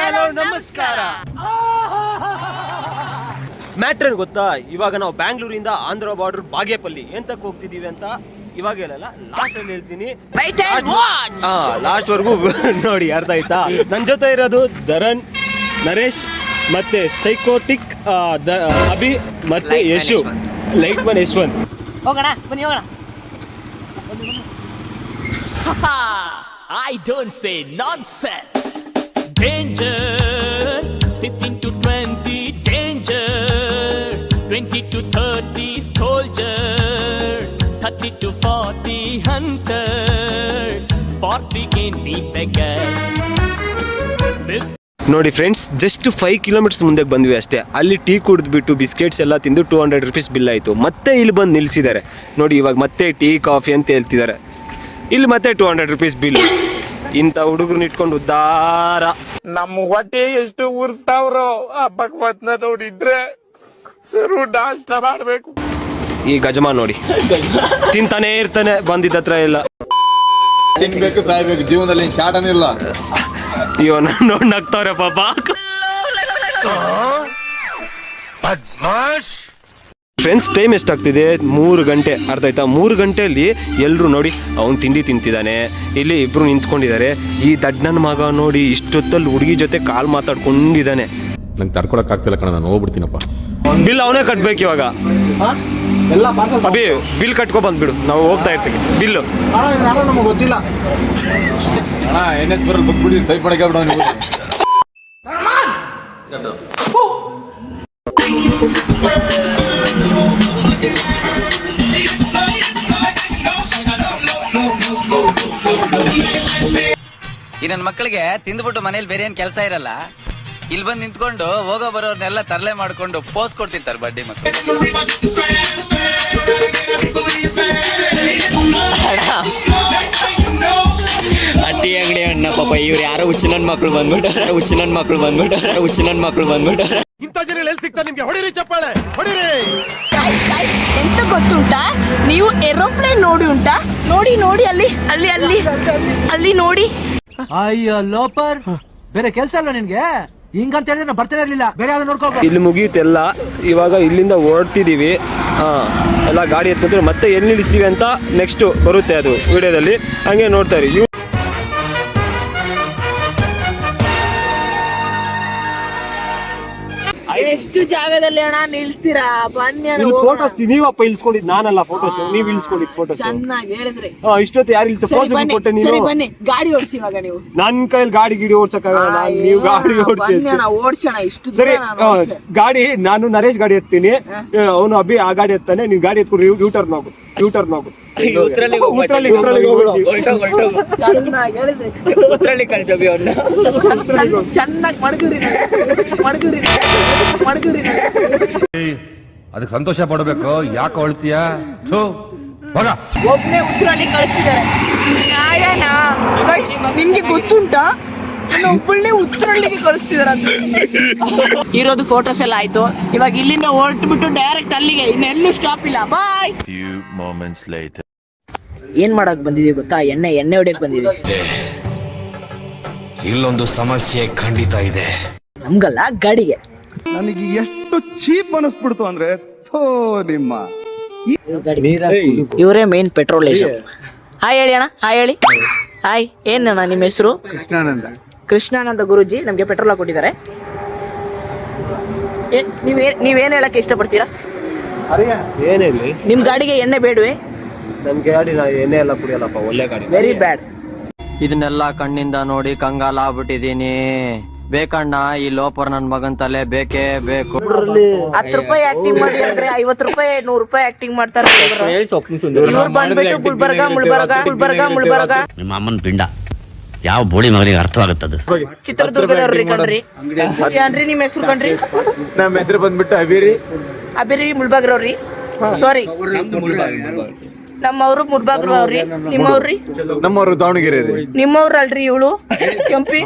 Hello ನಮಸ್ಕಾರ. Matter ಗೊತ್ತಾ? ಇವಾಗ ನಾವು ಬ್ಯಾಂಗ್ಳೂರಿಂದ ಆಂಧ್ರ ಬಾರ್ಡರ್ ಬಾಗೇಪಲ್ಲಿ. ಎಂತಕ್ಕೆ ಹೋಗ್ತಿದೀವಿ ಅಂತ? ಇವಾಗ ಹೇಳಲ್ಲ ಲಾಸ್ಟ್ ಅಲ್ಲಿ ಹೇಳ್ತೀನಿ. ಲಾಸ್ಟ್ ವರ್ಗು ನೋಡಿ ಅರ್ಥ ಆಯ್ತಾ? ನನ್ನ ಜೊತೆ ಇರೋದು ಧರನ್ ನರೇಶ್ ಮತ್ತೆ ಸೈಕೋಟಿಕ್ ಅಭಿ ಮತ್ತೆ ಯಶು. ಲೈಟ್ ಮನ್ ಯಶವಂತ್. ಹೋಗೋಣ ಬನ್ನಿ ಹೋಗೋಣ. I don't say nonsense. Danger. 15 to 20, danger. 20 to 30, soldier. 30 to 40, hunter. 40 can be beggar. ನೋಡಿ ಫ್ರೆಂಡ್ಸ್ ಜಸ್ಟ್ ಫೈವ್ ಕಿಲೋಮೀಟರ್ಸ್ ಮುಂದೆ ಬಂದ್ವಿ ಅಷ್ಟೇ ಅಲ್ಲಿ ಟೀ ಕುಡಿದ್ಬಿಟ್ಟು ಬಿಸ್ಕೆಟ್ಸ್ ಎಲ್ಲ ತಿಂದು ಟೂ ಹಂಡ್ರೆಡ್ ರುಪೀಸ್ ಬಿಲ್ ಆಯಿತು ಮತ್ತೆ ಇಲ್ಲಿ ಬಂದು ನಿಲ್ಲಿಸಿದ್ದಾರೆ ನೋಡಿ ಇವಾಗ ಮತ್ತೆ ಟೀ ಕಾಫಿ ಅಂತ ಹೇಳ್ತಿದ್ದಾರೆ ಇಲ್ಲಿ ಮತ್ತೆ ಟೂ ಹಂಡ್ರೆಡ್ ರುಪೀಸ್ ಬಿಲ್ ಇಂಥ ಹುಡುಗರನ್ನ ಇಟ್ಕೊಂಡು ಉದ್ದಾರ. ನಮ್ಮ ಹೊಟ್ಟೆ ಎಷ್ಟು ಉರ್ತಾವ್ರೋ ಆ ಭಗವತ್ನ ದೌಡಿದ್ರೆ ಸರು ನಾಷ್ಟ ಮಾಡ್ಬೇಕು. ಈ ಗಜಮ ನೋಡಿ. ತಿಂತಾನೆ ಇರ್ತಾನೆ ಬಂದಿದ್ದ ಹತ್ರ ಎಲ್ಲ. ತಿನ್ಬೇಕು ಸಾಯ್ಬೇಕು ಜೀವನದಲ್ಲಿ ಶಾಟನ್ ಇಲ್ಲ. ಅಯ್ಯೋ ನೋಡಿ ನಗ್ತಾವ್ರೆ ಪಾಪ. ಫ್ರೆಂಡ್ಸ್ ಟೈಮ್ ಎಷ್ಟಾಗ್ತಿದೆ? ಮೂರು ಗಂಟೆ. ಅರ್ಥ ಆಯ್ತಾ? ಮೂರು ಗಂಟೆಯಲ್ಲಿ ಎಲ್ಲರೂ ನೋಡಿ ಅವ್ನು ತಿಂಡಿ ತಿಂತಿದ್ದಾನೆ. ಇಲ್ಲಿ ಇಬ್ರು ನಿಂತ್ಕೊಂಡಿದ್ದಾರೆ. ಈ ದಡ್ಡನ ಮಗ ನೋಡಿ ಇಷ್ಟೊತ್ತಲ್ಲಿ ಹುಡುಗಿ ಜೊತೆ ಕಾಲ್ ಮಾತಾಡ್ಕೊಂಡಿದ್ದಾನೆ. ನಂಗೆ ತಡ್ಕೊಳಕ್ ಆಗ್ತಿಲ್ಲ ಕಣ ನಾನು ಹೋಗ್ಬಿಡ್ತೀನಪ್ಪ. ಬಿಲ್ ಅವನೇ ಕಟ್ಬೇಕು ಇವಾಗ. ಅಭಿ ಬಿಲ್ ಕಟ್ಕೊ ಬಂದ್ಬಿಡು. ನಾವು ಹೋಗ್ತಾ ಇರ್ತೀವಿ. ಬಗ್ಬಿಡಿ ಸೈಡ್ ಮಾಡಕ್ಕೆ ಬಿಡೋ ಈ ನನ್ನ ಮಕ್ಕಳಿಗೆ ತಿಂದ್ಬಿಟ್ಟು ಮನೇಲಿ ಬೇರೆ ಏನ್ ಕೆಲಸ ಇರಲ್ಲ. ಇಲ್ಲಿ ಬಂದು ನಿಂತ್ಕೊಂಡು ಹೋಗೋ ಬರೋರ್ನೆಲ್ಲ ತರಲೆ ಮಾಡ್ಕೊಂಡು ಪೋಸ್ ಕೊಡ್ತಿರ್ತಾರೆ ಬಡ್ಡಿ ಮಕ್ಕಳು ಅಟ್ಟಿ ಅಂಗಡಿ ಅಣ್ಣ ಪಾಪ ಇವ್ರು ಯಾರೋ ಹುಚ್ಚು ನನ್ನ ಮಕ್ಳು ಬಂದ್ಬಿಟ್ಟಾರ ಹುಚ್ಚು ನನ್ನ ಮಕ್ಳು ಬಂದ್ಬಿಟ್ಟಾರ ಎಲ್ಲಿ ಸಿಗ್ತಾರೆ ನಿಮ್ಗೆ? ಹೊಡಿರಿ ಚಪ್ಪಾಳೆ ಹೊಡಿರಿ. ಎಂತ ಗೊತ್ತುಂಟಾ? ನೀವು ಏರೋಪ್ಲೇನ್ ನೋಡಿ ಉಂಟಾ? ನೋಡಿ ನೋಡಿ ಅಲ್ಲಿ ಅಲ್ಲಿ ಅಲ್ಲಿ ಅಲ್ಲಿ ನೋಡಿ. ಅಯ್ಯೋ, ಲೋಪರ್. ಬೇರೆ ಕೆಲ್ಸ ಅಲ್ಲ ನಿನ್ಗೆ? ಹಿಂಗಂತ ಹೇಳಿದ್ರೆ ನಾ ಬರ್ತಾನೆ ಇರ್ಲಿಲ್ಲ. ಬೇರೆ ಯಾರು ನೋಡ್ಕೋ ಇಲ್ಲಿ ಮುಗಿಯುತ್ತೆಲ್ಲ. ಇವಾಗ ಇಲ್ಲಿಂದ ಹೊರಡ್ತಿದ್ದೀವಿ ಹಾ, ಎಲ್ಲ ಗಾಡಿ ಎತ್ಕೊಂತೀವಿ. ಮತ್ತೆ ಎಲ್ಲಿ ನಿಲ್ಲಿಸ್ತೀವಿ ಅಂತ ನೆಕ್ಸ್ಟ್ ಬರುತ್ತೆ ಅದು ವಿಡಿಯೋದಲ್ಲಿ ಹಂಗೆ ನೋಡ್ತಾರೆ ಎಷ್ಟು ಜಾಗದಲ್ಲಿ ಅಣ್ಣ ನಿಲ್ಸ್ತೀರಾ? ಬನ್ನಿ ಅಣ್ಣ ಇಲ್ಲಿ ಹೋಗೋಣ. ಫೋಟೋಸ್ ನೀವಪ್ಪ ಇಲ್ಸ್ಕೊಂಡಿದ್ ನಾನಲ್ಲ ಫೋಟೋಸ್ ನೀವ್ ಇಲ್ಸ್ಕೊಂಡಿದ್ ಫೋಟೋಸ್ ಚೆನ್ನಾಗಿ ಹೇಳಿದ್ರೆ. ಇಷ್ಟೊತ್ತು ಯಾರು ಇಲ್ಲಿ ಸರಿ ಫೋಟೋ ಬನ್ನಿ ಕೊಟ್ಟೆ ಸರಿ ನೀನು ಬನ್ನಿ. ಗಾಡಿ ಓಡಿಸಿ ಇವಾಗ ನೀವು. ನನ್ ಕೈಯಲ್ಲಿ ಗಾಡಿ ಗಿಡಿ ಓಡ್ಸಕ್ಕಾಗಲ್ಲ ನೀವು ಗಾಡಿ ಓಡಿಸಿ ಬನ್ನಿ ಅಣ್ಣ ಓಡ್ಸೋಣ ಇಷ್ಟು ಸರಿ ದೂರ ನಾನು ಆ, ಓಡ್ಸ್ತೆ. ಗಾಡಿ ನಾನು ನರೇಶ್ ಗಾಡಿ ಎತ್ತೀನಿ ಅವನು ಅಭಿ ಆ ಗಾಡಿ ಎತ್ತಾನೆ ನೀವು ಗಾಡಿ ಎತ್ಕೊಂಡು ಯೂ ಟರ್ನ್ ಹೋಗು. ಹೋಗು ಉತ್ತರಳ್ಳಿ ಹೊರ್ಟೋಗು. ಚೆನ್ನಾಗಿ ಹೇಳಿದ್ರೆ. ಉತ್ತರಳ್ಳಿ ಕಳ್ಸಬಿ ಅವ್ರನ್ನ ಚೆನ್ನಾಗಿ ಮಡಗುರಿ ಮಡಗುರಿ ಮಡಗುರಿ ಅದಕ್ಕೆ ಸಂತೋಷ ಪಡಬೇಕು. ಯಾಕೆ ಅಳ್ತೀಯ ಒಬ್ಬನೇ ಒಬ್ನೇ ಉತ್ತರಳ್ಳಿ ಕಳಿಸ್ತಿದ್ದಾರೆ. ನಿಮ್ಗೆ ಗೊತ್ತುಂಟಾ? ಒಬ್ಬಳನ್ನೇ ಉತ್ತರಳ್ಳಿಗೆ ಕಳಿಸ್ತಿದಾರಂತ ಇರೋದು ಫೋಟೋಸ್ ಎಲ್ಲ ಆಯ್ತು. ಇವಾಗ ಇಲ್ಲಿಂದ ಹೊರಟ್ಬಿಟ್ಟು ಡೈರೆಕ್ಟ್ ಅಲ್ಲಿಗೆ ಇನ್ನೆಲ್ಲೂ ಸ್ಟಾಪ್ ಇಲ್ಲ. ಬಾಯ್ few moments later. ಏನ್ ಮಾಡಕ್ ಬಂದಿದೀವಿ ಗೊತ್ತಾ? ಎಣ್ಣೆ ಎಣ್ಣೆ ಹೊಡಿಯಕ್ ಬಂದಿದೀವಿ ಇಲ್ಲೊಂದು ಸಮಸ್ಯೆ ಖಂಡಿತ ಇದೆ. ನಮ್ಗಲ್ಲ ಗಾಡಿಗೆ. ನನಗೆ ಎಷ್ಟು ಚೀಪ್ ಅನಿಸ್ಬಿಡ್ತು ಅಂದ್ರೆ ಥೋ ನಿಮ್ಮ. ಇವರೇ ಮೇನ್ ಪೆಟ್ರೋಲ್ ಹಾಯ್ ಹೇಳಿ ಅಣ್ಣ. ಹಾಯ್ ಹೇಳಿ. ಹಾಯ್ ಏನಣ್ಣ ನಿಮ್ಮ ಹೆಸರು? ಕೃಷ್ಣಾನಂದ. ಕೃಷ್ಣಾನಂದ ಗುರುಜಿ ನಮಗೆ ಪೆಟ್ರೋಲ್ ಕೊಟ್ಟಿದ್ದಾರೆ. ನೀವೇನು ನೀವೇ ನೀವೇನ್ ಹೇಳಕ್ ಇಷ್ಟಪಡ್ತೀರಾ? ಏನಿರಲಿ ನಿಮ್ ಗಾಡಿಗೆ ಎಣ್ಣೆ ಬೇಡವೆ? ನನ್ ಗಾಡಿ ಎಣ್ಣೆ ಎಲ್ಲ ಕುಡಿಯಲ್ಲಪ್ಪ ಒಳ್ಳೆ ಗಾಡಿ. ವೆರಿ ಬ್ಯಾಡ್ ಇದನ್ನೆಲ್ಲ ಕಣ್ಣಿಂದ ನೋಡಿ ಕಂಗಾಲ ಆಗ್ಬಿಟ್ಟಿದೀನಿ. ಬೇಕಣ್ಣ ಈ ಲೋಪರ್ ನನ್ ಮಗನ್ ತಲೆ ಬೇಕೇ ಬೇಕು. ಹತ್ತು ರೂಪಾಯಿ ಆಕ್ಟಿಂಗ್ ಮಾಡಿ ಅಂದ್ರೆ ಐವತ್ತು ರೂಪಾಯಿ ನೂರು ರೂಪಾಯಿ ಆಕ್ಟಿಂಗ್ ಮಾಡ್ತಾರೆ. ಇವ್ರು ಬಂದ್ಬಿಟ್ಟು ಗುಲ್ಬರ್ಗ ಮುಳ್ಬರ್ಗ ಗುಲ್ಬರ್ಗ. ಮುಳ್ಬರ್ಗ ನಿಮ್ಮ ಅಮ್ಮನ ಪಿಂಡ. ಯಾವ ಬೋಳಿ ಮಗನಿಗೆ ಅರ್ಥವಾಗುತ್ತದು ಚಿತ್ರದುರ್ಗದವ್ರಿ ಕಣ್ರಿ. ಏನ್ರಿ ನಿಮ್ಮ ಹೆಸರು ಕಣ್ರಿ. ನಮ್ಮ ಹೆಸರು ಬಂದ್ಬಿಟ್ಟು ಅಬಿರಿ. ಅಬಿರಿ ಮುಳ್ಬಾಗ್ರವ್ರಿ. ಸಾರಿ ನಮ್ಮವ್ರು ಮುಳ್ಬಾಗ್ರವ್ರಿ. ನಿಮ್ಮವ್ರಿ ನಮ್ಮವರು ದಾವಣಗೆರೆ ರೀ. ನಿಮ್ಮವ್ರ ಅಲ್ರಿ ಇವಳು ಕೆಂಪಿ?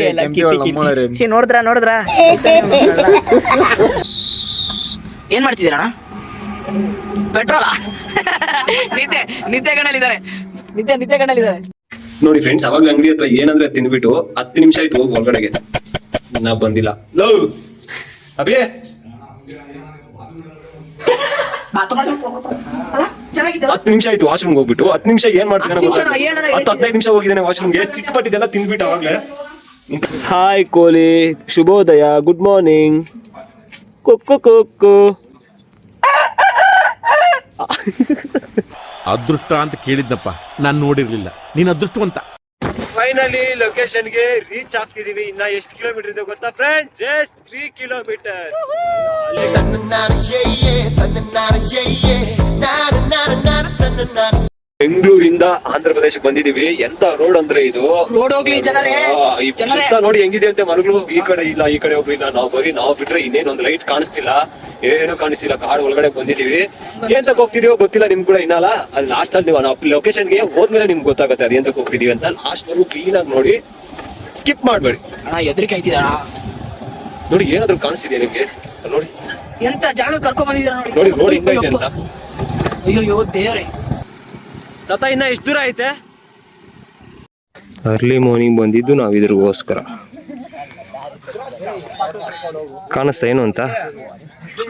ರೀ. ಸಿ ನೋಡಿದ್ರ ನೋಡಿದ್ರ? ಏನ್ ಮಾಡ್ತಿದ್ದೀರಣ್ಣ ಪೆಟ್ರೋಲ್? ನಿದ್ದೆ ನಿದ್ದೆ ಗಣ್ಣಲ್ಲಿದ್ದಾರೆ ನಿದ್ದೆ ನಿದ್ದೆ ಗಣ್ಣಲ್ಲಿದ್ದಾರೆ ನೋಡಿ ಫ್ರೆಂಡ್ಸ್ ಅವಾಗ ಅಂಗಡಿ ಹತ್ರ ಏನಂದ್ರೆ ತಿಂದ್ಬಿಟ್ಟು ಹತ್ತು ನಿಮಿಷ ಆಯ್ತು ಹೋಗಿ ಒಳಗಡೆಗೆ. ನಾ ಬಂದಿಲ್ಲ. ಲವ್ ಅಭಿ? ಹತ್ತು ನಿಮಿಷ ಆಯ್ತು ವಾಶ್ರೂಮ್ ಹೋಗ್ಬಿಟ್ಟು. ಹತ್ತು ನಿಮಿಷ ಏನ್ ಮಾಡ್ತಾನೆ ಹತ್ತು ಹದಿನೈದು ನಿಮಿಷ ಹೋಗಿದ್ದಾನೆ ವಾಶ್ರೂಮ್ಗೆ. ಸಿಕ್ಪಟ್ಟಿದ್ದೆಲ್ಲ ತಿಂದ್ಬಿಟ್ಟು ಅವಾಗ್ಲೇ. ಹಾಯ್ ಕೋಲಿ. ಶುಭೋದಯ. ಗುಡ್ ಮಾರ್ನಿಂಗ್ ಕುಕ್ಕು ಕುಕ್ಕು ಅದೃಷ್ಟ ಅಂತ ಕೇಳಿದ್ನಪ್ಪ. ನಾನ್ ನೋಡಿರ್ಲಿಲ್ಲ. ನೀನ್ ಅದೃಷ್ಟವಂತ. ಫೈನಲಿ ಲೊಕೇಶನ್ಗೆ ರೀಚ್ ಆಗ್ತಿದೀವಿ. ಇನ್ನ ಎಷ್ಟು ಕಿಲೋಮೀಟರ್ ಇದೆ ಗೊತ್ತಾ ಫ್ರೆಂಡ್ ಜಸ್ಟ್ ತ್ರೀ ಕಿಲೋಮೀಟರ್ ಬೆಂಗಳೂರಿಂದ ಆಂಧ್ರ ಪ್ರದೇಶಕ್ಕೆ ಬಂದಿದೀವಿ ಎಂತ ರೋಡ್ ಅಂದ್ರೆ ಇದು? ರೋಡ್ ಹೋಗ್ಲಿ ಜನರೇ ಈ ಜನರೇ. ಸುತ್ತ ನೋಡಿ ಹೆಂಗಿದೆ ಅಂತ ಮರಗಳು ಈ ಕಡೆ ಇಲ್ಲ ಈ ಕಡೆ ಹೋಗ್ಲಿಲ್ಲ ನಾವು ಬರೀ ನಾವು ಬಿಟ್ರೆ ಇನ್ನೇನೊಂದು ಲೈಟ್ ಕಾಣಿಸ್ತಿಲ್ಲ. ಏನು ಕಾಣಿಸ್ತಿಲ್ಲ. ಕಾಡು ಒಳಗಡೆ ಬಂದಿದೀವಿ ಎಂತ ತಕ ಹೋಗ್ತಿದೀವೋ ಗೊತ್ತಿಲ್ಲ ನಿಮ್ ಕೂಡ ಇನ್ನಲ್ಲ. ಅಲ್ಲಿ ಲಾಸ್ಟ್ ಅಲ್ಲಿ ಲೊಕೇಶನ್ಗೆ ಹೋದ್ಮೇಲೆ ನಿಮ್ಗೆ ಗೊತ್ತಾಗುತ್ತೆ ಅದು ತಕ ಹೋಗ್ತಿದೀವಿ ಅಂತ. ಲಾಸ್ಟ್ ವರೆಗೂ ಕ್ಲೀನ್ ಆಗಿ ನೋಡಿ. ಸ್ಕಿಪ್ ಮಾಡ್ಬೇಡಿ. ಅಣ್ಣ ಎದ್ರಿಕೆ ಆಯ್ತಿದಣ ನೋಡಿ ಏನಾದ್ರು ಕಾಣಿಸ್ತಿದೆ ನಿಮ್ಗೆ? ನೋಡಿ. ಎಂತ ಜಾಗ ಕರ್ಕೊಂಡ್ ಬಂದಿದ್ದೀರಾ ನೋಡಿ. ನೋಡಿ ಹಿಂಗೈತೆ ಅಂತ. ಅಯ್ಯೋ ದೇವ್ರೆ. ತಾತ ಇನ್ನ ಎಷ್ಟು ದೂರ ಐತೆ ಅರ್ಲಿ ಮಾರ್ನಿಂಗ್ ಬಂದಿದ್ದು ನಾವು ಇದ್ರಿಗೋಸ್ಕರ ಕಾಣಿಸ್ತಾ ಏನು ಅಂತ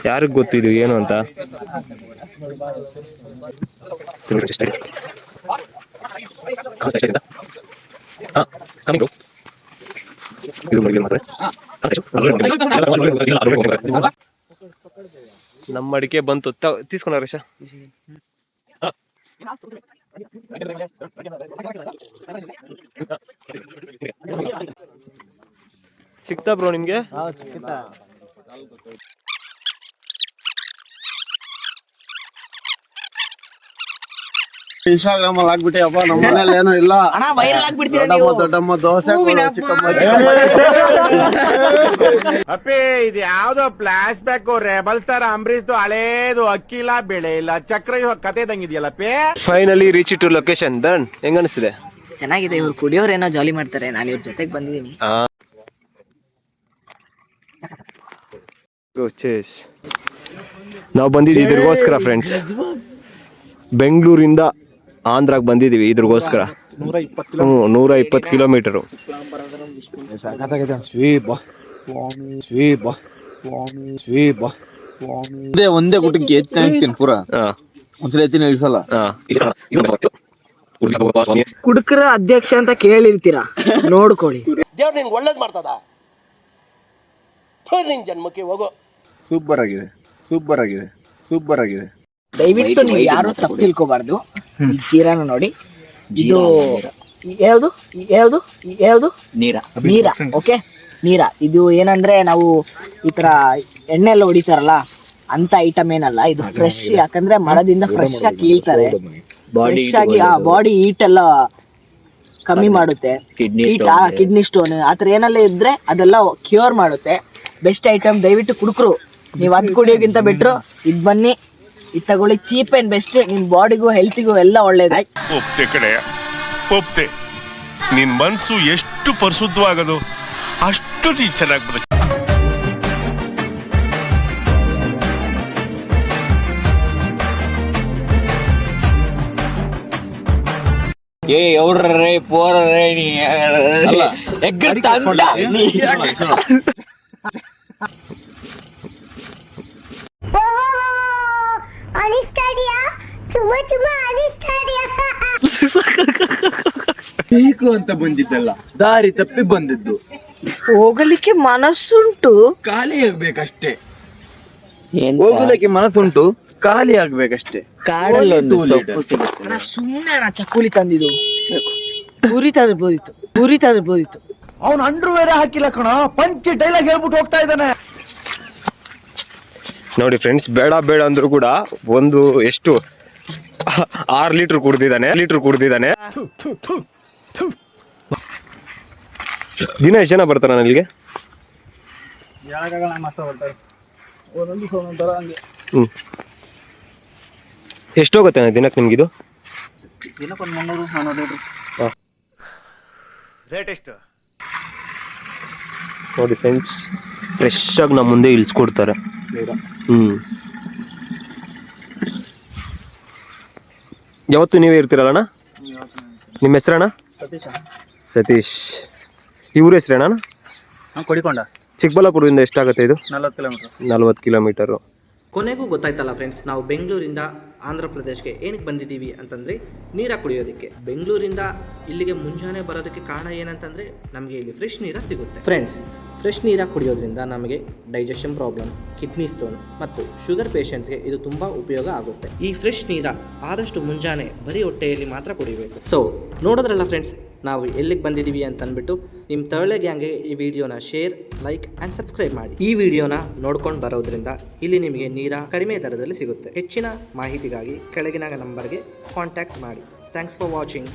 ಯಾರಿಗ್ ಗೊತ್ತಿದ್ದು ಏನು ಅಂತ. ನಮ್ಮ ಅಡಿಕೆ ಬಂತು ತೀಸ್ಕೊಂಡ ರೇಷ ಸಿಕ್ತಾ ಬ್ರೋ ನಿಮ್ಗೆ? ಇನ್ಸ್ಟಾಗ್ರಾಮ್ ಅಲ್ಲಿ ಹಾಕ್ಬಿಟ್ಟೆ ಅಪ್ಪ ನಮ್ಮ ಮನೇಲಿ ಏನೋ ಇಲ್ಲ. ಅಣ್ಣ ವೈರಲ್ ಆಗ್ಬಿಡ್ತೀರ ದೊಡ್ಡಮ್ಮ ದೊಡ್ಡಮ್ಮ ದೋಸೆ ಚಿಕ್ಕಮ್ಮ ಚಿಕ್ಕಮ್ಮ. ಅಪ್ಪಿ ಇದು ಯಾವ್ದೋ ಫ್ಲಾಶ್ ಬ್ಯಾಕ್ ರೆಬಲ್ ತರ ಅಂಬರೀಶ್ ಹಳೇದು ಅಕ್ಕಿಲ್ಲ ಬೆಳೆ ಇಲ್ಲ. ಚಕ್ರ ಇವಾಗ ಕತೆ ಇದಂಗಿದೆಯಲ್ಲಪ್ಪಿ finally reach to location done ಹೆಂಗ ಅನ್ಸಿದೆ ಚೆನ್ನಾಗಿದೆ ಇವ್ರು ಕುಡಿಯೋರೇನೋ ಜಾಲಿ ಮಾಡ್ತಾರೆ. ನಾನು ಇವ್ರ ಜೊತೆಗೆ ಬಂದಿದ್ದೀನಿ ನಾವು ಬಂದಿದ್ದೀವಿ ಇದ್ರಿಗೋಸ್ಕರ ಫ್ರೆಂಡ್ಸ್ ಬೆಂಗಳೂರಿಂದ ಆಂಧ್ರಾಗ್ ಬಂದಿದ್ದೀವಿ ಇದ್ರಿಗೋಸ್ಕರ. ನೂರ ಇಪ್ಪತ್ತು ಕಿಲೋಮೀಟರು. ಒಂದೇ ಒಂದೇ ಕುಟುಂಬಕ್ಕೆ ಎತ್ತಿ ಹಾಕ್ತೀನಿ ಪೂರ. ಒಂದ್ಸಲ ಎತ್ತಿನ ಇಳಿಸಲ್ಲ ಕುಡುಕರ ಅಧ್ಯಕ್ಷ ಅಂತ ಕೇಳಿರ್ತೀರಾ? ನೋಡ್ಕೊಳ್ಳಿ. ದೇವ್ರು ನಿಂಗೆ ಒಳ್ಳೇದು ಮಾಡ್ತದ? ನಿನ್ ಜನ್ಮಕ್ಕೆ ಹೋಗೋ. ಸೂಪರ್ ಆಗಿದೆ. ಸೂಪರ್ ಆಗಿದೆ. ಸೂಪರ್ ಆಗಿದೆ. ದಯವಿಟ್ಟು ನೀವು ಯಾರು ತಪ್ಪು ತಿಳ್ಕೊಬಾರ್ದು. ಈ ಜೀರಾನ ನೋಡಿ. ಇದು ಯಾವುದು? ಯಾವುದು? ಯಾವುದು? ನೀರ. ನೀರ. ಓಕೆ? ನೀರ. ಇದು ಏನಂದ್ರೆ ನಾವು ಈ ತರ ಎಣ್ಣೆ ಎಲ್ಲ ಹೊಡಿತಾರಲ್ಲ ಅಂತ ಐಟಮ್ ಏನಲ್ಲ ಇದು ಫ್ರೆಶ್ ಯಾಕಂದ್ರೆ ಮರದಿಂದ ಫ್ರೆಶ್ ಆಗಿ ಕೀಳ್ತಾರೆ. ಫ್ರೆಶ್ ಆಗಿ ಆ ಬಾಡಿ ಹೀಟ್ ಎಲ್ಲ ಕಮ್ಮಿ ಮಾಡುತ್ತೆ. ಕಿಡ್ನಿ ಸ್ಟೋನ್ ಆತರ ಏನೆಲ್ಲ ಇದ್ರೆ ಅದೆಲ್ಲ ಕ್ಯೂರ್ ಮಾಡುತ್ತೆ. ಬೆಸ್ಟ್ ಐಟಮ್ ದಯವಿಟ್ಟು ಕುಡುಕ್ರು. ನೀವು ಅದ್ ಕುಡಿಯೋಕ್ಕಿಂತ ಬಿಟ್ರು ಇದ್ ಬನ್ನಿ. ಇದು ತಗೊಳ್ಳಿ. ಚೀಪ್ ಅಂಡ್ ಬೆಸ್ಟ್ ನಿಮ್ ಬಾಡಿಗೂ ಹೆಲ್ತಿಗೂ ಎಲ್ಲ ಒಳ್ಳೇದು. ಒಪ್ತೆ ಕಡೆ. ಒಪ್ತೆ. ನಿನ್ ಮನ್ಸು ಎಷ್ಟು ಪರಿಶುದ್ಧವಾಗದು. ಅಷ್ಟು ಚೆನ್ನಾಗಿ ಬದುಕು ಏ ಎವ್ರೇ ಪೋರೇ ನೀ ಎಗ್ಗರ್ ತಂದ. ನೀ ಬೇಕು ಅಂತ ಬಂದಿದ್ದಲ್ಲ ದಾರಿ ತಪ್ಪಿ ಬಂದಿದ್ದು. ಹೋಗಲಿಕ್ಕೆ ಮನಸ್ಸುಂಟು. ಖಾಲಿ ಆಗ್ಬೇಕಷ್ಟೇ. ಹೋಗಲಿಕ್ಕೆ ಮನಸ್ಸುಂಟು ಖಾಲಿ ಆಗ್ಬೇಕಷ್ಟೇ. ಕಾಡಲ್ಲೊಂದು ಸೊಪ್ಪು ಸಿಗುತ್ತೆ. ಸುಮ್ಮನೆ ಚಕ್ಕುಲಿ ತಂದಿದ್ದು. ಪುರಿ ತರ್ಬೋದಿತ್ತು ಪುರಿ ತರ್ಬೋದಿತ್ತು ಅವ್ನು ಅಂಡ್ರು ಬೇರೆ ಹಾಕಿಲ್ಲ ಕಣ ಪಂಚ್ ಡೈಲಾಗ್ ಹೇಳ್ಬಿಟ್ಟು ಹೋಗ್ತಾ ಇದ್ದಾನೆ. ನೋಡಿ ಫ್ರೆಂಡ್ಸ್ ಬೇಡ ಬೇಡ ಅಂದ್ರು ಕೂಡ ಒಂದು ಎಷ್ಟು ಆರ್ ಲೀಟರ್ ಕುಡ್ದಿದ್ದಾನೆ ಲೀಟರ್ ಕುಡ್ದಿದ್ದಾನೆ. ದಿನ ಎಷ್ಟು ಜನ ಬರ್ತಾರ ಅಲ್ಲಿಗೆ ಹ್ಮ್. ಎಷ್ಟೋಗುತ್ತೆ ಅಣ್ಣ ದಿನಕ್ಕೆ ನಿಮ್ಗೆ ಇದು? ರೇಟ್ ಎಷ್ಟು? ನೋಡಿ ಫ್ರೆಂಡ್ಸ್ ಫ್ರೆಶ್ ಆಗಿ ನಮ್ಮ ಮುಂದೆ ಇಳಿಸ್ಕೊಡ್ತಾರೆ ಹ್ಮ್. ಯಾವತ್ತು ನೀವೇ ಇರ್ತೀರಲ್ಲಣ್ಣ ನಿಮ್ಮ ಹೆಸರಣ್ಣ? ಸತೀಶ್. ಈ ಹೆಸರೇನಾ ಹೆಸ್ರೇನಾ ಕೊಡಿಕೊಂಡ. ಚಿಕ್ಕಬಳ್ಳಾಪುರದಿಂದ ಎಷ್ಟಾಗುತ್ತೆ ಇದು? ನಲ್ವತ್ತು ಕಿಲೋಮೀಟರ್. ನಲ್ವತ್ತು ಕಿಲೋಮೀಟರು. ಕೊನೆಗೂ ಗೊತ್ತಾಯ್ತಲ್ಲ ಫ್ರೆಂಡ್ಸ್ ನಾವು ಬೆಂಗಳೂರಿಂದ ಆಂಧ್ರ ಪ್ರದೇಶಕ್ಕೆ ಏನಕ್ಕೆ ಬಂದಿದ್ದೀವಿ ಅಂತಂದರೆ ನೀರ ಕುಡಿಯೋದಕ್ಕೆ. ಬೆಂಗಳೂರಿಂದ ಇಲ್ಲಿಗೆ ಮುಂಜಾನೆ ಬರೋದಕ್ಕೆ ಕಾರಣ ಏನಂತಂದರೆ ನಮಗೆ ಇಲ್ಲಿ ಫ್ರೆಶ್ ನೀರ ಸಿಗುತ್ತೆ. ಫ್ರೆಂಡ್ಸ್ ಫ್ರೆಶ್ ನೀರ ಕುಡಿಯೋದ್ರಿಂದ ನಮಗೆ ಡೈಜೆಷನ್ ಪ್ರಾಬ್ಲಮ್ ಕಿಡ್ನಿ ಸ್ಟೋನ್ ಮತ್ತು ಶುಗರ್ ಪೇಷಂಟ್ಸ್ಗೆ ಇದು ತುಂಬ ಉಪಯೋಗ ಆಗುತ್ತೆ. ಈ ಫ್ರೆಶ್ ನೀರ ಆದಷ್ಟು ಮುಂಜಾನೆ ಬರೀ ಹೊಟ್ಟೆಯಲ್ಲಿ ಮಾತ್ರ ಕುಡಿಬೇಕು. ಸೊ ನೋಡೋದ್ರಲ್ಲ ಫ್ರೆಂಡ್ಸ್ ನಾವು ಎಲ್ಲಿಗೆ ಬಂದಿದ್ದೀವಿ ಅಂತ ಅಂದ್ಬಿಟ್ಟು ನಿಮ್ಮ ತರಳೆ ಗ್ಯಾಂಗ್ಗೆ ಈ ವಿಡಿಯೋನ ಶೇರ್ ಲೈಕ್ ಆ್ಯಂಡ್ ಸಬ್ಸ್ಕ್ರೈಬ್ ಮಾಡಿ. ಈ ವಿಡಿಯೋನ ನೋಡ್ಕೊಂಡು ಬರೋದ್ರಿಂದ ಇಲ್ಲಿ ನಿಮಗೆ ನೀರ ಕಡಿಮೆ ದರದಲ್ಲಿ ಸಿಗುತ್ತೆ. ಹೆಚ್ಚಿನ ಮಾಹಿತಿಗಾಗಿ ಕೆಳಗಿನ ನಂಬರ್ಗೆ ಕಾಂಟ್ಯಾಕ್ಟ್ ಮಾಡಿ. Thanks for watching